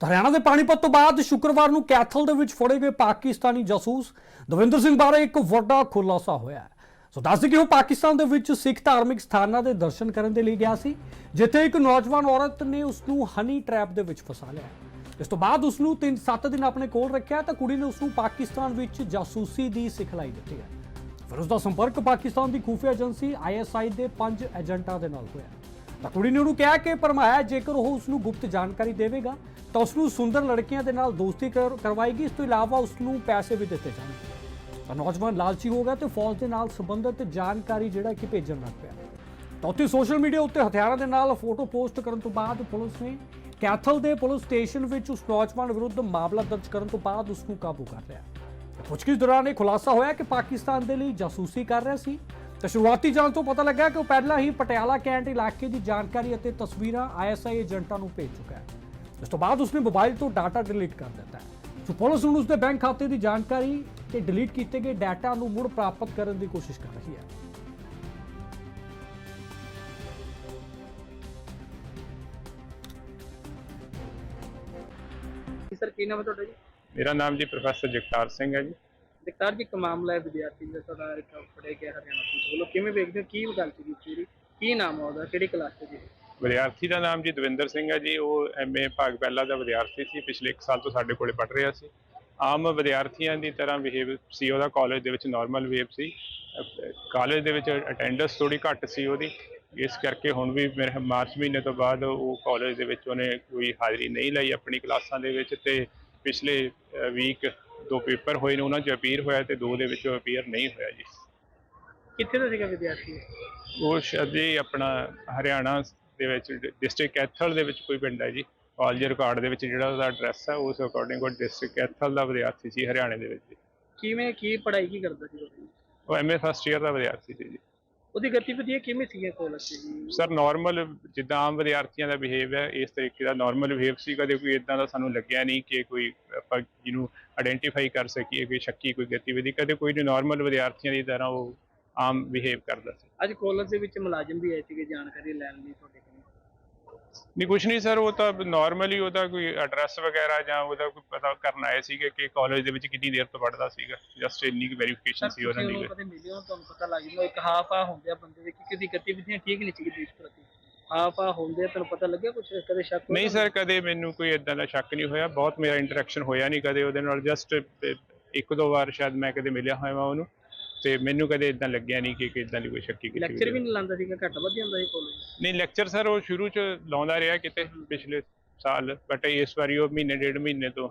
ਹਰਿਆਣਾ ਦੇ ਪਾਣੀਪਤ ਤੋਂ ਬਾਅਦ ਸ਼ੁੱਕਰਵਾਰ ਨੂੰ ਕੈਥਲ ਦੇ ਵਿੱਚ ਫੜੇ ਗਏ ਪਾਕਿਸਤਾਨੀ ਜਾਸੂਸ ਦਵਿੰਦਰ ਸਿੰਘ ਬਾਰੇ ਇੱਕ ਵੱਡਾ ਖੁਲਾਸਾ ਹੋਇਆ ਹੈ। ਸੋ ਦੱਸਦੇ ਕਿ ਉਹ ਪਾਕਿਸਤਾਨ ਦੇ ਵਿੱਚ ਸਿੱਖ ਧਾਰਮਿਕ ਸਥਾਨਾਂ ਦੇ ਦਰਸ਼ਨ ਕਰਨ ਦੇ ਲਈ ਗਿਆ ਸੀ, ਜਿੱਥੇ ਇੱਕ ਨੌਜਵਾਨ ਔਰਤ ਨੇ ਉਸ ਨੂੰ ਹਨੀ ਟ੍ਰੈਪ ਦੇ ਵਿੱਚ ਫਸਾ ਲਿਆ ਇਸ ਤੋਂ ਬਾਅਦ ਉਸ ਨੂੰ 3-7 ਦਿਨ ਆਪਣੇ ਕੋਲ ਰੱਖਿਆ ਤਾਂ ਕੁੜੀ ਨੇ ਉਸ ਨੂੰ ਪਾਕਿਸਤਾਨ ਵਿੱਚ ਜਾਸੂਸੀ ਦੀ ਸਿਖਲਾਈ ਦਿੱਤੀ ਹੈ। ਫਿਰ ਉਸ ਦਾ ਸੰਪਰਕ ਪਾਕਿਸਤਾਨ ਦੀ ਖੂਫੀਆ ਏਜੰਸੀ ਆਈਐਸਆਈ ਦੇ ਪੰਜ ਏਜੰਟਾਂ ਦੇ ਨਾਲ ਹੋਇਆ। ਤਾਂ ਕੁੜੀ ਨੇ ਉਹਨੂੰ ਕਿਹਾ ਕਿ ਪਰਮਾਇਆ ਜੇਕਰ ਉਹ ਉਸ ਨੂੰ ਗੁਪਤ ਜਾਣਕਾਰੀ ਦੇਵੇਗਾ, ਤਾਂ ਉਸ ਨੂੰ ਸੁੰਦਰ ਲੜਕੀਆਂ ਦੇ ਨਾਲ ਦੋਸਤੀ ਕਰਵਾਏਗੀ। ਇਸ ਤੋਂ ਇਲਾਵਾ ਉਸ ਨੂੰ ਪੈਸੇ ਵੀ ਦਿੱਤੇ ਜਾਣਗੇ। ਤਾਂ ਨੌਜਵਾਨ ਲਾਲਚੀ ਹੋ ਗਿਆ ਤੇ ਫੌਜ ਦੇ ਨਾਲ ਸੰਬੰਧਿਤ ਜਾਣਕਾਰੀ ਜਿਹੜਾ ਕਿ ਭੇਜਣ ਲੱਗ ਪਿਆ। ਤਾਂ ਉੱਥੇ ਸੋਸ਼ਲ ਮੀਡੀਆ ਉੱਤੇ ਹਥਿਆਰਾਂ ਦੇ ਨਾਲ ਫੋਟੋ ਪੋਸਟ ਕਰਨ ਤੋਂ ਬਾਅਦ ਪੁਲਿਸ ਨੇ ਕੈਥਲ ਦੇ ਪੁਲਿਸ ਸਟੇਸ਼ਨ ਵਿੱਚ ਉਸ ਨੌਜਵਾਨ ਵਿਰੁੱਧ ਮਾਮਲਾ ਦਰਜ ਕਰਨ ਤੋਂ ਬਾਅਦ ਉਸ ਨੂੰ ਕਾਬੂ ਕਰ ਲਿਆ। ਪੁੱਛਗਿੱਛ ਦੌਰਾਨ ਇਹ ਖੁਲਾਸਾ ਹੋਇਆ ਕਿ ਪਾਕਿਸਤਾਨ ਦੇ ਲਈ ਜਾਸੂਸੀ ਕਰ ਰਿਹਾ ਸੀ। ਤੇ ਸ਼ੁਰੂਆਤੀ ਜਾਂਚ ਤੋਂ ਪਤਾ ਲੱਗਾ ਕਿ ਉਹ ਪਹਿਲਾਂ ਹੀ ਪਟਿਆਲਾ ਕੈਂਟ ਇਲਾਕੇ ਦੀ ਜਾਣਕਾਰੀ ਅਤੇ ਤਸਵੀਰਾਂ ਆਈਐਸਆਈ ਏਜੰਟਾਂ ਨੂੰ ਭੇਜ ਚੁੱਕਾ ਹੈ। ਇਸ ਤੋਂ ਬਾਅਦ ਉਸਨੇ ਮੋਬਾਈਲ ਤੋਂ ਡਾਟਾ ਡਿਲੀਟ ਕਰ ਦਿੱਤਾ ਹੈ। ਸੋ ਪੁਲਿਸ ਹੁਣ ਉਸਦੇ ਬੈਂਕ ਖਾਤੇ ਦੀ ਜਾਣਕਾਰੀ ਤੇ ਡਿਲੀਟ ਕੀਤੇ ਗਏ ਡਾਟਾ ਨੂੰ ਮੁੜ ਪ੍ਰਾਪਤ ਕਰਨ ਦੀ ਕੋਸ਼ਿਸ਼ ਕਰ ਰਹੀ ਹੈ। ਸਰ ਕੀ ਨਾਮ ਹੈ ਤੁਹਾਡਾ ਜੀ? ਮੇਰਾ ਨਾਮ ਜੀ ਪ੍ਰੋਫੈਸਰ ਜਗਤਾਰ ਸਿੰਘ ਹੈ ਜੀ। ਜਗਤਾਰ ਜੀ ਇੱਕ ਮਾਮਲਾ ਹੈ ਵਿਦਿਆਰਥੀ ਦਾ ਤੁਹਾਡਾ ਇੱਕ ਫੜੇ ਗਿਆ ਹਰਿਆਣਾ ਪੁਲਿਸ ਵੱਲੋਂ? ਕਿਵੇਂ ਵੇਖਦੇ ਹੋ? ਕੀ ਗੱਲ ਸੀ ਪੂਰੀ? ਕੀ ਨਾਮ ਆ ਉਹਦਾ? ਕਿਹੜੀ ਕਲਾਸ ਚ ਜੀ ਵਿਦਿਆਰਥੀ ਦਾ ਨਾਮ ਜੀ ਦਵਿੰਦਰ ਸਿੰਘ ਹੈ ਜੀ। ਉਹ ਐਮਏ ਭਾਗ ਪਹਿਲਾ ਦਾ ਵਿਦਿਆਰਥੀ ਸੀ। ਪਿਛਲੇ 1 ਸਾਲ ਤੋਂ ਸਾਡੇ ਕੋਲੇ ਪੜ੍ਹ ਰਿਹਾ ਸੀ। ਆਮ ਵਿਦਿਆਰਥੀਆਂ ਦੀ ਤਰ੍ਹਾਂ ਬਿਹੇਵ ਸੀ ਉਹਦਾ। ਕਾਲਜ ਦੇ ਵਿੱਚ ਨਾਰਮਲ ਬਿਹੇਵ ਸੀ। ਕਾਲਜ ਦੇ ਵਿੱਚ ਅਟੈਂਡੈਂਸ ਥੋੜੀ ਘੱਟ ਸੀ ਉਹਦੀ। ਇਸ ਕਰਕੇ ਹੁਣ ਵੀ ਮੇਰੇ ਮਾਰਚ ਮਹੀਨੇ ਤੋਂ ਬਾਅਦ ਉਹ ਕਾਲਜ ਦੇ ਵਿੱਚ ਉਹਨੇ ਕੋਈ ਹਾਜ਼ਰੀ ਨਹੀਂ ਲਾਈ ਆਪਣੀ ਕਲਾਸਾਂ ਦੇ ਵਿੱਚ ਤੇ ਪਿਛਲੇ ਵੀਕ ਦੋ ਪੇਪਰ ਹੋਏ ਨੇ ਉਹਨਾਂ 'ਚ ਅਪੀਅਰ ਹੋਇਆ ਤੇ ਦੋ ਦੇ ਵਿੱਚ ਅਪੀਅਰ ਨਹੀਂ ਹੋਇਆ ਜੀ ਕਿੱਥੇ ਦਾ ਸੀਗਾ ਵਿਦਿਆਰਥੀ ਉਹ ਸ਼ਾਇਦ ਜੀ ਆਪਣਾ ਹਰਿਆਣਾ ਦੇ ਵਿੱਚ ਡਿਸਟ੍ਰਿਕਟ ਕੈਥਲ ਦੇ ਵਿੱਚ ਕੋਈ ਪਿੰਡ ਹੈ ਜੀ ਕਾਲਜ ਰਿਕਾਰਡ ਦੇ ਵਿੱਚ ਜਿਹੜਾ ਉਹਦਾ ਐਡਰੈਸ ਹੈ ਉਸ ਅਕੋਰਡਿੰਗ ਉਹ ਡਿਸਟ੍ਰਿਕਟ ਕੈਥਲ ਦਾ ਵਿਦਿਆਰਥੀ ਸੀ ਹਰਿਆਣੇ ਦੇ ਵਿੱਚ। ਕਿਵੇਂ ਕੀ ਪੜ੍ਹਾਈ ਕੀ ਕਰਦਾ ਸੀ ਉਹ? ਐਮਏ ਫਸਟ ਇਅਰ ਦਾ ਵਿਦਿਆਰਥੀ ਸੀ ਉਹਦੀ ਗਤੀਵਿਧੀਆਂ ਕਿਵੇਂ ਸੀਗੀਆਂ ਜੀ ਸਰ ਨਾਰਮਲ ਜਿੱਦਾਂ ਆਮ ਵਿਦਿਆਰਥੀਆਂ ਦਾ ਬਿਹੇਵ ਹੈ ਇਸ ਤਰੀਕੇ ਦਾ ਨਾਰਮਲ ਬਿਹੇਵ ਸੀ ਕਦੇ ਕੋਈ ਇਦਾਂ ਦਾ ਸਾਨੂੰ ਲੱਗਿਆ ਨਹੀਂ ਕਿ ਕੋਈ ਆਪਾਂ ਜਿਹਨੂੰ ਆਇਡੈਂਟੀਫਾਈ ਕਰ ਸਕੀਏ ਕੋਈ ਸ਼ੱਕੀ ਕੋਈ ਗਤੀਵਿਧੀ ਕਦੇ ਕੋਈ ਨਹੀਂ ਨਾਰਮਲ ਵਿਦਿਆਰਥੀਆਂ ਦੀ ਤਰ੍ਹਾਂ ਉਹ ਆਮ ਬਿਹੇਵ ਕਰਦਾ ਸੀ। ਅੱਜ ਕਾਲਜ ਦੇ ਵਿੱਚ ਮੁਲਾਜ਼ਮ ਵੀ ਆਏ ਸੀਗੇ ਜਾਣਕਾਰੀ ਲੈਣ ਲਈ ਤੁਹਾਡੇ ਕੋਲ ਨਹੀਂ ਕੁਛ ਨਹੀਂ ਸਰ ਉਹ ਤਾਂ ਨਾਰਮਲੀ ਉਹਦਾ ਕੋਈ ਐਡਰੈਸ ਵਗੈਰਾ ਜਾਂ ਉਹਦਾ ਕੋਈ ਪਤਾ ਕਰਨ ਆਏ ਸੀਗੇ ਕਿ ਕਾਲਜ ਦੇ ਵਿੱਚ ਕਿੰਨੀ ਦੇਰ ਤੋਂ ਪੜ੍ਹਦਾ ਸੀਗਾ। ਜਸਟ ਇੰਨੀ ਕੁ ਵੈਰੀਫਿਕੇਸ਼ਨ ਸੀ ਉਹਨਾਂ ਦੀ। ਕਦੇ ਮਿਲੇ ਹੋ ਤੁਹਾਨੂੰ ਪਤਾ ਲੱਗ ਜਾਂਦਾ ਇੱਕ ਹਾਫ ਆ ਹੁੰਦੇ ਆ ਬੰਦੇ ਦੇ ਕਿ ਕਿਹਦੀ ਗਤੀਵਿਧੀਆਂ ਠੀਕ ਨਹੀਂ ਸੀਗੀ ਦੇਸ਼ ਪ੍ਰਤੀ। ਹਾਫ ਆ ਹੁੰਦੇ ਆ ਤੁਹਾਨੂੰ ਪਤਾ ਲੱਗਿਆ ਕੁਝ ਕਦੇ ਸ਼ੱਕ ਹੋਇਆ ਨਹੀਂ ਸਰ ਕਦੇ ਮੈਨੂੰ ਕੋਈ ਇਦਾਂ ਦਾ ਸ਼ੱਕ ਨਹੀਂ ਹੋਇਆ। ਬਹੁਤ ਮੇਰਾ ਇੰਟਰੈਕਸ਼ਨ ਹੋਇਆ ਨਹੀਂ ਕਦੇ ਉਹਦੇ ਨਾਲ ਜਸਟ ਇੱਕ ਦੋ ਵਾਰ ਸ਼ਾਇਦ ਮੈਂ ਕਦੇ ਮਿਲਿਆ ਹੋਇਆ ਉਹਨੂੰ। ਤੇ ਮੈਨੂੰ ਕਦੇ ਇਦਾਂ ਲੱਗਿਆ ਨਹੀਂ ਕਿ ਇਦਾਂ ਦੀ ਕੋਈ ਸ਼ੱਕੀ ਕੀਤੀ ਲੈਕਚਰ ਵੀ ਨਹੀਂ ਲਾਉਂਦਾ ਸੀਗਾ ਘੱਟ ਵੱਧ ਜਾਂਦਾ ਸੀ ਕਾਲਜ ਨਹੀਂ ਲੈਕਚਰ ਸਰ ਉਹ ਸ਼ੁਰੂ ਚ ਲਾਉਂਦਾ ਰਿਹਾ ਕਿਤੇ ਪਿਛਲੇ ਸਾਲ ਬਟ ਇਸ ਵਾਰੀ ਉਹ ਮਹੀਨੇ ਡੇਢ ਮਹੀਨੇ ਤੋਂ